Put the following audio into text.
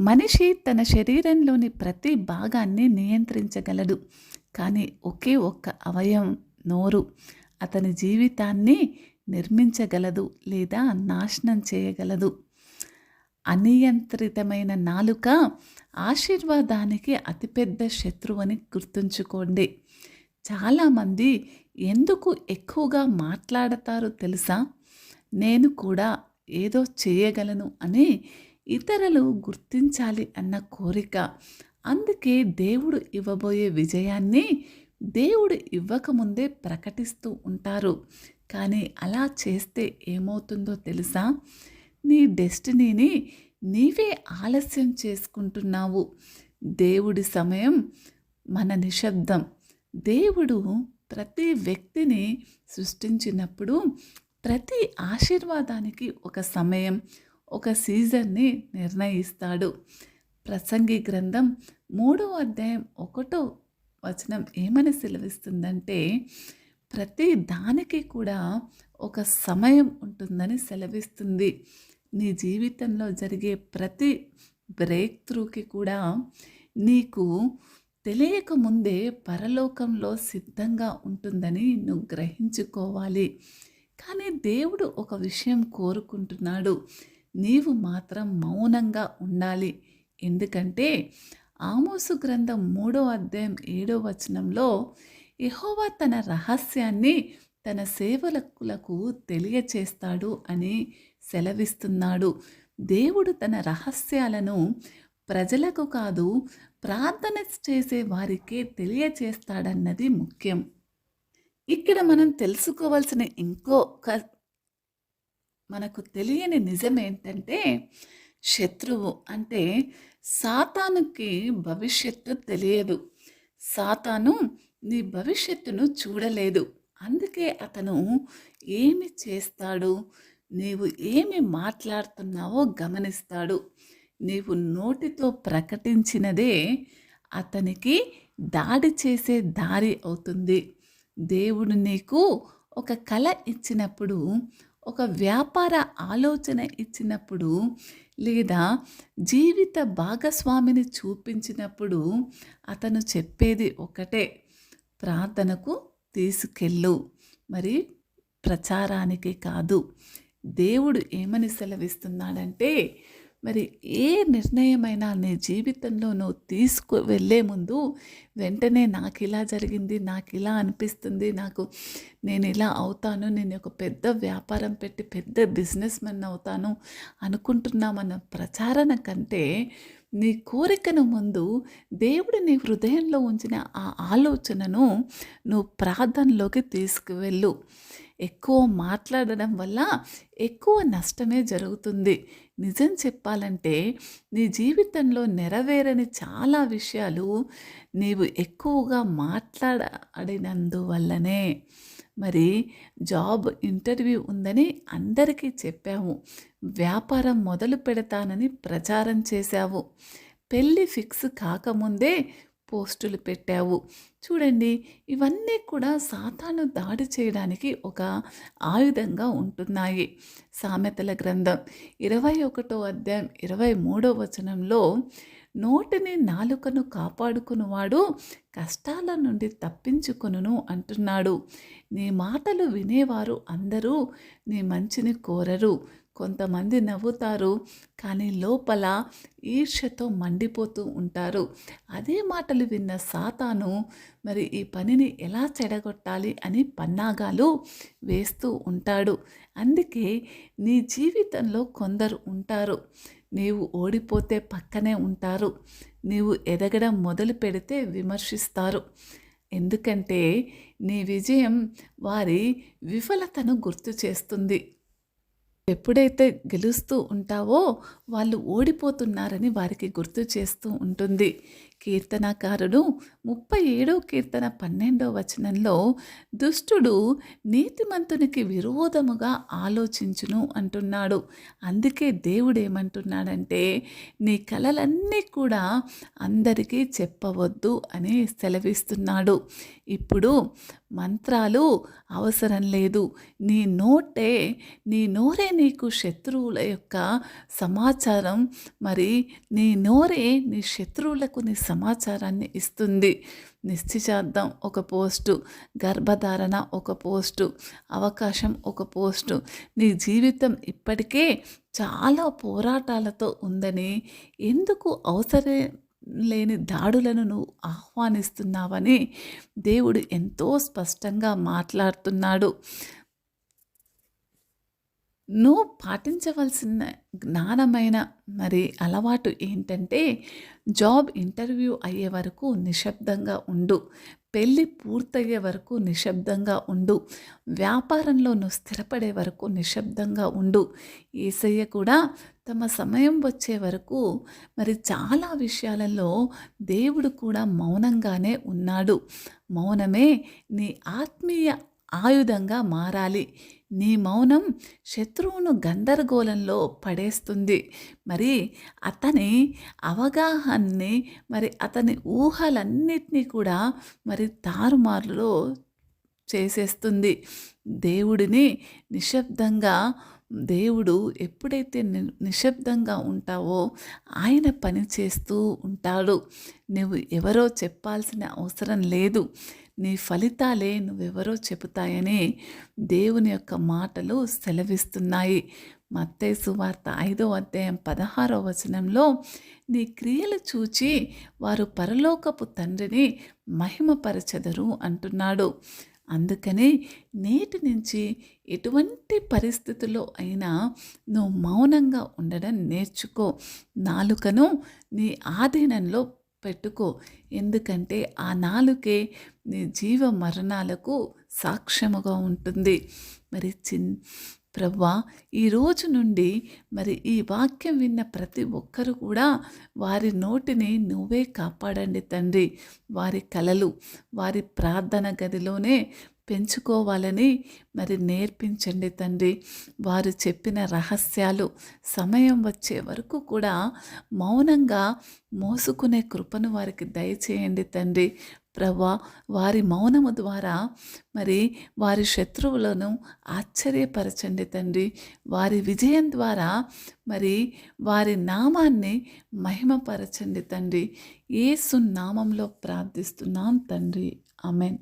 మనిషి తన శరీరంలోని ప్రతి భాగాన్ని నియంత్రించగలడు. కానీ ఒకే ఒక్క అవయవం నోరు అతని జీవితాన్ని నిర్మించగలదు లేదా నాశనం చేయగలదు. అనియంత్రితమైన నాలుక ఆశీర్వాదానికి అతిపెద్ద శత్రువు అని గుర్తుంచుకోండి. చాలామంది ఎందుకు ఎక్కువగా మాట్లాడతారో తెలుసా? నేను కూడా ఏదో చేయగలను అని ఇతరులు గుర్తించాలి అన్న కోరిక. అందుకే దేవుడు ఇవ్వబోయే విజయాన్ని దేవుడు ఇవ్వకముందే ప్రకటిస్తూ ఉంటారు. కానీ అలా చేస్తే ఏమవుతుందో తెలుసా? నీ డెస్టినీని నీవే ఆలస్యం చేసుకుంటున్నావు. దేవుడి సమయం మన నిశ్శబ్దం. దేవుడు ప్రతి వ్యక్తిని సృష్టించినప్పుడు ప్రతి ఆశీర్వాదానికి ఒక సమయం. ఒక సీజన్ని నిర్ణయిస్తాడు. ప్రసంగి గ్రంథం మూడో అధ్యాయం ఒకటో వచనం ఏమని సెలవిస్తుందంటే ప్రతి దానికి కూడా ఒక సమయం ఉంటుందని సెలవిస్తుంది. నీ జీవితంలో జరిగే ప్రతి బ్రేక్ త్రూకి కూడా నీకు తెలియక ముందే పరలోకంలో సిద్ధంగా ఉంటుందని నువ్వు గ్రహించుకోవాలి. కానీ దేవుడు ఒక విషయం కోరుకుంటున్నాడు. నీవు మాత్రం మౌనంగా ఉండాలి. ఎందుకంటే ఆమోసు గ్రంథం మూడో అధ్యాయం ఏడో వచనంలో యహోవా తన రహస్యాన్ని తన సేవకులకు తెలియచేస్తాడు అని సెలవిస్తున్నాడు. దేవుడు తన రహస్యాలను ప్రజలకు కాదు ప్రార్థన చేసే వారికే తెలియచేస్తాడన్నది ముఖ్యం. ఇక్కడ మనం తెలుసుకోవాల్సిన ఇంకొక మనకు తెలియని నిజం ఏంటంటే శత్రువు అంటే సాతానుకి భవిష్యత్తు తెలియదు. సాతాను నీ భవిష్యత్తును చూడలేదు. అందుకే అతను ఏమి చేస్తాడు? నీవు ఏమి మాట్లాడుతున్నావో గమనిస్తాడు. నీవు నోటితో ప్రకటించినదే అతనికి దాడి చేసే దారి అవుతుంది. దేవుడు నీకు ఒక కళ ఇచ్చినప్పుడు ఒక వ్యాపార ఆలోచన ఇచ్చినప్పుడు లేదా జీవిత భాగస్వామిని చూపించినప్పుడు అతను చెప్పేది ఒకటే ప్రార్థనకు తీసుకెళ్ళు. మరి ప్రచారానికి కాదు దేవుడు ఏమని సెలవిస్తున్నాడంటే మరి ఏ నిర్ణయమైనా నీ జీవితంలో నువ్వు తీసుకు వెళ్ళే ముందు వెంటనే నాకు ఇలా జరిగింది నాకు ఇలా అనిపిస్తుంది నాకు నేను ఇలా అవుతాను నేను ఒక పెద్ద వ్యాపారం పెట్టి పెద్ద బిజినెస్ మెన్ అవుతాను అనుకుంటున్నామన్న ప్రచారణ కంటే నీ కోరికను ముందు దేవుడు నీ హృదయంలో ఉంచిన ఆ ఆలోచనను నువ్వు ప్రార్థనలోకి తీసుకువెళ్ళు. ఎక్కువ మాట్లాడడం వల్ల ఎక్కువ నష్టమే జరుగుతుంది. నిజం చెప్పాలంటే నీ జీవితంలో నెరవేరని చాలా విషయాలు నీవు ఎక్కువగా మాట్లాడినందువల్లనే మరి జాబ్ ఇంటర్వ్యూ ఉందని అందరికీ చెప్పాము. వ్యాపారం మొదలు పెడతానని ప్రచారం చేశావు. పెళ్ళి ఫిక్స్ కాకముందే పోస్టులు పెట్టావు. చూడండి ఇవన్నీ కూడా సాతాను దాడి చేయడానికి ఒక ఆయుధంగా ఉంటున్నాయి. సామెతల గ్రంథం ఇరవై ఒకటో అధ్యాయం ఇరవై మూడో వచనంలో నోటిని నాలుకను కాపాడుకునివాడు కష్టాల నుండి తప్పించుకొనును అంటున్నాడు. నీ మాటలు వినేవారు అందరూ నీ మంచిని కోరరు. కొంతమంది నవ్వుతారు కానీ లోపల ఈర్ష్యతో మండిపోతూ ఉంటారు. అదే మాటలు విన్న సాతాను మరి ఈ పనిని ఎలా చెడగొట్టాలి? అని పన్నాగాలు వేస్తూ ఉంటాడు. అందుకే నీ జీవితంలో కొందరు ఉంటారు. నీవు ఓడిపోతే పక్కనే ఉంటారు. నీవు ఎదగడం మొదలు పెడితే విమర్శిస్తారు. ఎందుకంటే నీ విజయం వారి విఫలతను గుర్తు చేస్తుంది. ఎప్పుడైతే గెలుస్తూ ఉంటావో వాళ్ళు ఓడిపోతున్నారని వారికి గుర్తు చేస్తూ ఉంటుంది. కీర్తనకారుడు ముప్పై ఏడో కీర్తన పన్నెండో వచనంలో దుష్టుడు నీతిమంతునికి విరోధముగా ఆలోచించును అంటున్నాడు. అందుకే దేవుడు ఏమంటున్నాడంటే నీ కలలన్నీ కూడా అందరికీ చెప్పవద్దు అని సెలవిస్తున్నాడు. ఇప్పుడు మంత్రాలు అవసరం లేదు. నీ నోటే నీ నోరే నీకు శత్రువుల యొక్క సమాచారం. మరి నీ నోరే నీ శత్రువులకు నీ సమాచారాన్ని ఇస్తుంది. నిశ్చితార్థం ఒక పోస్టు గర్భధారణ ఒక పోస్టు అవకాశం ఒక పోస్టు. నీ జీవితం ఇప్పటికే చాలా పోరాటాలతో ఉందని ఎందుకు అవసరం లేని దాడులను నువ్వు ఆహ్వానిస్తున్నావని దేవుడు ఎంతో స్పష్టంగా మాట్లాడుతున్నాడు. నువ్వు పాటించవలసిన జ్ఞానమైన మరి అలవాటు ఏంటంటే జాబ్ ఇంటర్వ్యూ అయ్యే వరకు నిశ్శబ్దంగా ఉండు. పెళ్ళి పూర్తయ్యే వరకు నిశ్శబ్దంగా ఉండు. వ్యాపారంలో నువ్వు స్థిరపడే వరకు నిశ్శబ్దంగా ఉండు. ఏసయ్య కూడా తమ సమయం వచ్చే వరకు మరి చాలా విషయాలలో దేవుడు కూడా మౌనంగానే ఉన్నాడు. మౌనమే నీ ఆత్మీయ ఆయుధంగా మారాలి. నీ మౌనం శత్రువును గందరగోళంలో పడేస్తుంది. మరి అతని అవగాహన్ని మరి అతని ఊహలన్నిటినీ కూడా మరి తారుమారులో చేసేస్తుంది. దేవుడిని నిశ్శబ్దంగా దేవుడు ఎప్పుడైతే ని నిశ్శబ్దంగా ఉంటావో ఆయన పని చేస్తూ ఉంటాడు. నువ్వు ఎవరో చెప్పాల్సిన అవసరం లేదు. నీ ఫలితాలే నువ్వెవరో చెబుతాయని దేవుని యొక్క మాటలు సెలవిస్తున్నాయి. మత్తేసు వార్త ఐదో అధ్యాయం పదహారో వచనంలో నీ క్రియలు చూచి వారు పరలోకపు తండ్రిని మహిమపరచెదరు అంటున్నాడు. అందుకని నేటి నుంచి ఎటువంటి పరిస్థితుల్లో అయినా నువ్వు మౌనంగా ఉండడం నేర్చుకో. నాలుకను నీ ఆధీనంలో పెట్టుకో. ఎందుకంటే ఆ నాలుకే నీ జీవ మరణాలకు సాక్ష్యముగా ఉంటుంది. మరి చిన్ ప్రవ్వా ఈ రోజు నుండి మరి ఈ వాక్యం విన్న ప్రతి ఒక్కరు కూడా వారి నోటిని నువ్వే కాపాడండి తండ్రి. వారి కలలు వారి ప్రార్థన గదిలోనే పెంచుకోవాలని మరి నేర్పించండి తండ్రి. వారు చెప్పిన రహస్యాలు సమయం వచ్చే వరకు కూడా మౌనంగా మోసుకునే కృపను వారికి దయచేయండి తండ్రి. ప్రభా వారి మౌనము ద్వారా మరి వారి శత్రువులను ఆశ్చర్యపరచండి తండ్రి. వారి విజయం ద్వారా మరి వారి నామాన్ని మహిమపరచండి తండ్రి. ఏసు నామంలో ప్రార్థిస్తున్నాం తండ్రి. అమెన్